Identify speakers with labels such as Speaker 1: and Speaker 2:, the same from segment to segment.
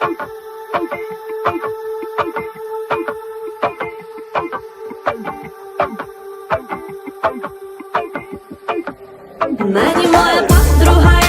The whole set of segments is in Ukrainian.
Speaker 1: На моя подруга.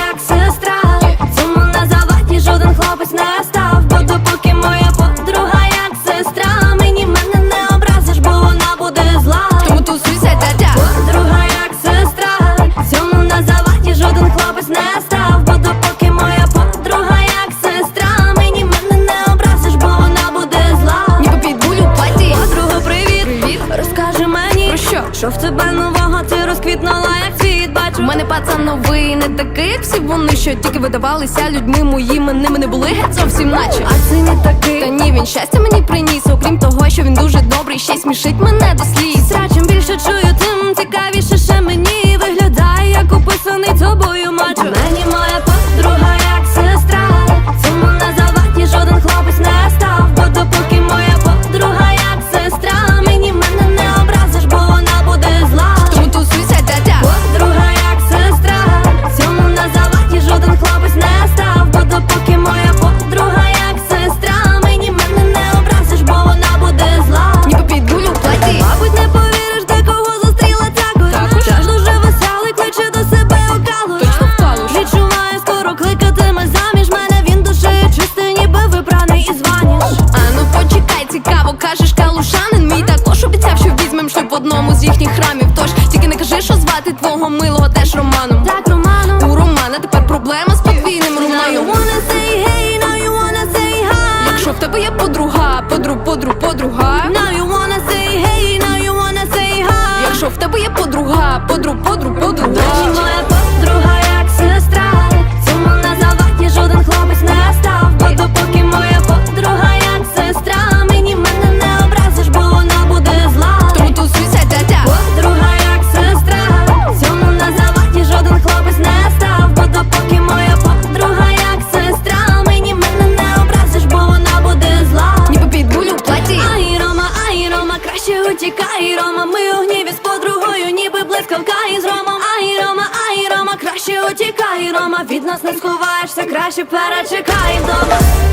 Speaker 2: Що
Speaker 1: в тебе нового, ти розквітнула, як
Speaker 2: цвіт
Speaker 1: бачу.
Speaker 2: У мене пацан новий, не такий, як всі вони, що тільки видавалися людьми моїми. Ними не були геть зовсім наче.
Speaker 1: А це не такий,
Speaker 2: та ні, він щастя мені приніс, окрім того, що він дуже добрий, ще смішить мене до сліз.
Speaker 1: Срачем більше чую
Speaker 2: ти Звати твого милого теж романом.
Speaker 1: Так, романом
Speaker 2: У романа тепер проблема з подвійним романом
Speaker 1: hey,
Speaker 2: Якщо в тебе є подруга, подруг, подруг, подруга.
Speaker 1: Від нас не сховаєшся, краще перечекай вдома.